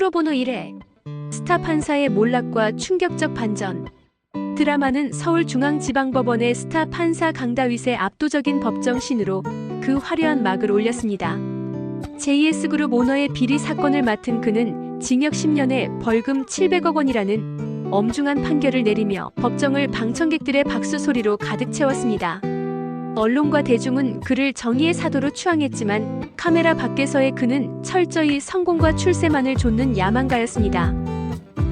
프로보노 1회 스타 판사의 몰락과 충격적 반전 드라마는 서울중앙지방법원의 스타 판사 강다윗의 압도적인 법정 신으로 그 화려한 막을 올렸습니다. JS그룹 오너의 비리 사건을 맡은 그는 징역 10년에 벌금 700억 원이라는 엄중한 판결을 내리며 법정을 방청객들의 박수 소리로 가득 채웠습니다. 언론과 대중은 그를 정의의 사도로 추앙했지만 카메라 밖에서의 그는 철저히 성공과 출세만을 좇는 야망가였습니다.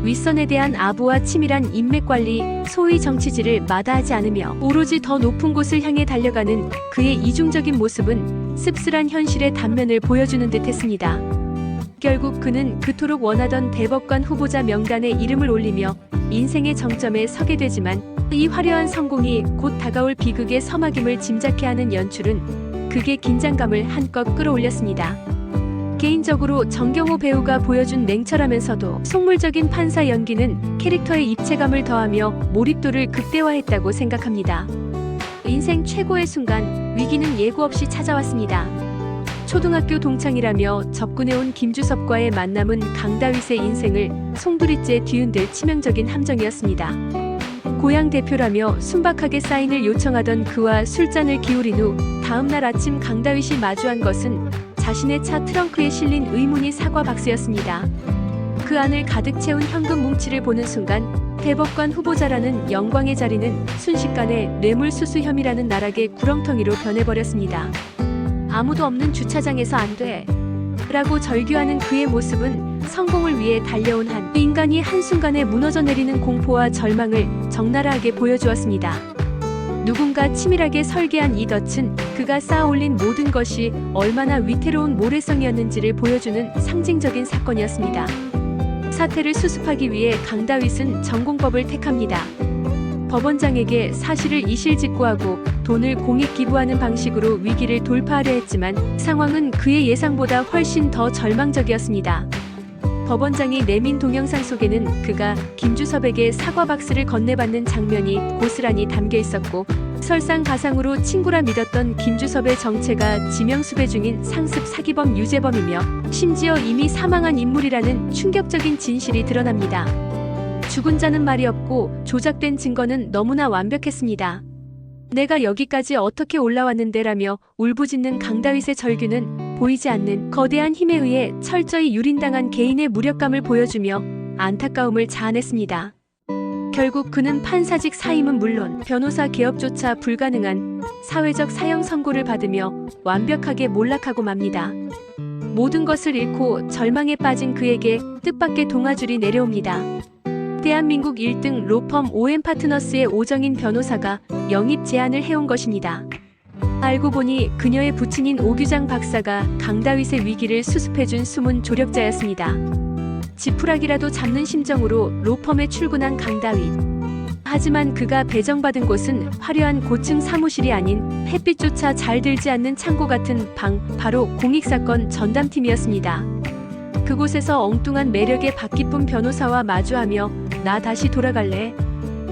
윗선에 대한 아부와 치밀한 인맥 관리, 소위 정치질을 마다하지 않으며 오로지 더 높은 곳을 향해 달려가는 그의 이중적인 모습은 씁쓸한 현실의 단면을 보여주는 듯했습니다. 결국 그는 그토록 원하던 대법관 후보자 명단에 이름을 올리며 인생의 정점에 서게 되지만 이 화려한 성공이 곧 다가올 비극의 서막임을 짐작케 하는 연출은 극의 긴장감을 한껏 끌어올렸습니다. 개인적으로 정경호 배우가 보여준 냉철하면서도 속물적인 판사 연기는 캐릭터의 입체감을 더하며 몰입도를 극대화했다고 생각합니다. 인생 최고의 순간, 위기는 예고 없이 찾아왔습니다. 초등학교 동창이라며 접근해온 김주섭과의 만남은 강다윗의 인생을 송두리째 뒤흔들 치명적인 함정이었습니다. 고향 대표라며 순박하게 사인을 요청하던 그와 술잔을 기울인 후 다음날 아침 강다윗이 마주한 것은 자신의 차 트렁크에 실린 의문의 사과 박스였습니다. 그 안을 가득 채운 현금 뭉치를 보는 순간 대법관 후보자라는 영광의 자리는 순식간에 뇌물수수 혐의라는 나락의 구렁텅이로 변해버렸습니다. 아무도 없는 주차장에서 안 돼. 라고 절규하는 그의 모습은 성공을 위해 달려온 한 인간이 한순간에 무너져 내리는 공포와 절망을 적나라하게 보여주었습니다. 누군가 치밀하게 설계한 이 덫은 그가 쌓아올린 모든 것이 얼마나 위태로운 모래성이었는지를 보여주는 상징적인 사건이었습니다. 사태를 수습하기 위해 강다윗은 전공법을 택합니다. 법원장에게 사실을 이실직고하고 돈을 공익 기부하는 방식으로 위기를 돌파하려 했지만 상황은 그의 예상보다 훨씬 더 절망적이었습니다. 법원장이 내민 동영상 속에는 그가 김주섭에게 사과 박스를 건네받는 장면이 고스란히 담겨 있었고 설상가상으로 친구라 믿었던 김주섭의 정체가 지명수배 중인 상습 사기범 유재범이며 심지어 이미 사망한 인물이라는 충격적인 진실이 드러납니다. 죽은 자는 말이 없고 조작된 증거는 너무나 완벽했습니다. 내가 여기까지 어떻게 올라왔는데라며 울부짖는 강다윗의 절규는 보이지 않는 거대한 힘에 의해 철저히 유린당한 개인의 무력감을 보여주며 안타까움을 자아냈습니다. 결국 그는 판사직 사임은 물론 변호사 개업조차 불가능한 사회적 사형 선고를 받으며 완벽하게 몰락하고 맙니다. 모든 것을 잃고 절망에 빠진 그에게 뜻밖의 동아줄이 내려옵니다. 대한민국 1등 로펌 OM 파트너스의 오정인 변호사가 영입 제안을 해온 것입니다. 알고 보니 그녀의 부친인 오규장 박사가 강다윗의 위기를 수습해준 숨은 조력자였습니다. 지푸라기라도 잡는 심정으로 로펌에 출근한 강다윗. 하지만 그가 배정받은 곳은 화려한 고층 사무실이 아닌 햇빛조차 잘 들지 않는 창고 같은 방, 바로 공익사건 전담팀이었습니다. 그곳에서 엉뚱한 매력의 박기쁨 변호사와 마주하며 나 다시 돌아갈래.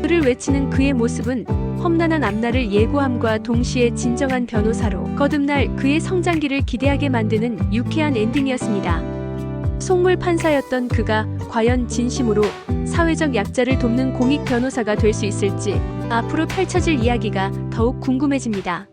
그를 외치는 그의 모습은 험난한 앞날을 예고함과 동시에 진정한 변호사로 거듭날 그의 성장기를 기대하게 만드는 유쾌한 엔딩이었습니다. 속물 판사였던 그가 과연 진심으로 사회적 약자를 돕는 공익 변호사가 될 수 있을지 앞으로 펼쳐질 이야기가 더욱 궁금해집니다.